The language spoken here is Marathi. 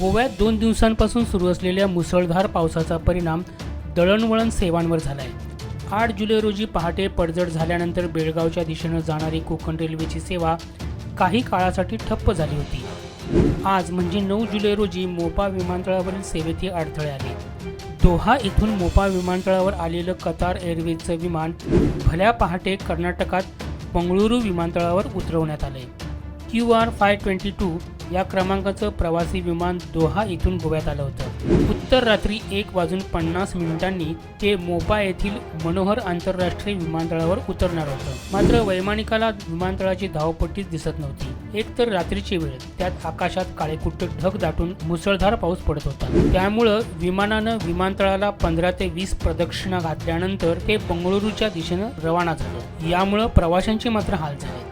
गोव्यात दोन दिवसांपासून सुरू असलेल्या मुसळधार पावसाचा परिणाम दळणवळण सेवांवर झाला आहे आठ जुलै रोजी पहाटे पडझड झाल्यानंतर बेळगावच्या दिशेनं जाणारी कोकण रेल्वेची सेवा काही काळासाठी ठप्प झाली होती. आज म्हणजे नऊ जुलै रोजी मोपा विमानतळावरील सेवेतही अडथळे आले. दोहा इथून मोपा विमानतळावर आलेलं कतार एअरवेजचं विमान भल्या पहाटे कर्नाटकात बंगळुरू विमानतळावर उतरवण्यात आले Q R five twenty two या क्रमांकाचं प्रवासी विमान दोहा इथून गोव्यात आलं होतं. उत्तर रात्री एक वाजून पन्नास मिनिटांनी ते मोपा येथील मनोहर आंतरराष्ट्रीय विमानतळावर उतरणार होतं. मात्र वैमानिकाला विमानतळाची धावपट्टीच दिसत नव्हती. एक तर रात्रीची वेळ त्यात आकाशात काळेकुट्ट ढग दाटून मुसळधार पाऊस पडत होता. त्यामुळं विमानानं विमानतळाला पंधरा ते वीस प्रदक्षिणा घातल्यानंतर ते बंगळुरूच्या दिशेनं रवाना झालं. यामुळं प्रवाशांची मात्र हाल झाले.